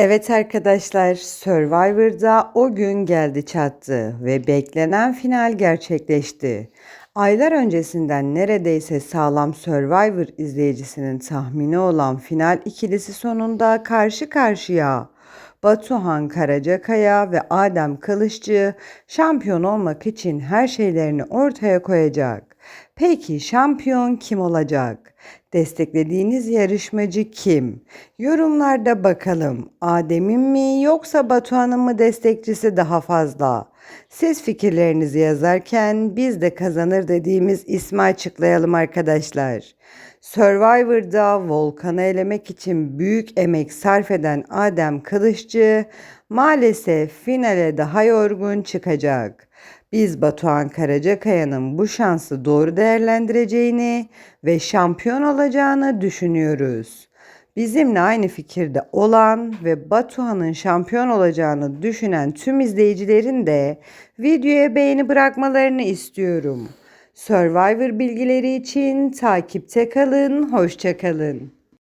Evet arkadaşlar, Survivor'da o gün geldi çattı ve beklenen final gerçekleşti. Aylar öncesinden neredeyse sağlam Survivor izleyicisinin tahmini olan final ikilisi sonunda karşı karşıya. Batuhan Karacakaya ve Adem Kılıççı şampiyon olmak için her şeylerini ortaya koyacak. Peki şampiyon kim olacak? Desteklediğiniz yarışmacı kim? Yorumlarda bakalım. Adem'in mi yoksa Batuhan'ın mı destekçisi daha fazla? Siz fikirlerinizi yazarken biz de kazanır dediğimiz ismi açıklayalım arkadaşlar. Survivor'da Volkan'ı elemek için büyük emek sarf eden Adem Kılıççı maalesef finale daha yorgun çıkacak. Biz Batuhan Karacakaya'nın bu şansı doğru değerlendireceğini ve şampiyon olacağını düşünüyoruz. Bizimle aynı fikirde olan ve Batuhan'ın şampiyon olacağını düşünen tüm izleyicilerin de videoya beğeni bırakmalarını istiyorum. Survivor bilgileri için takipte kalın, hoşça kalın.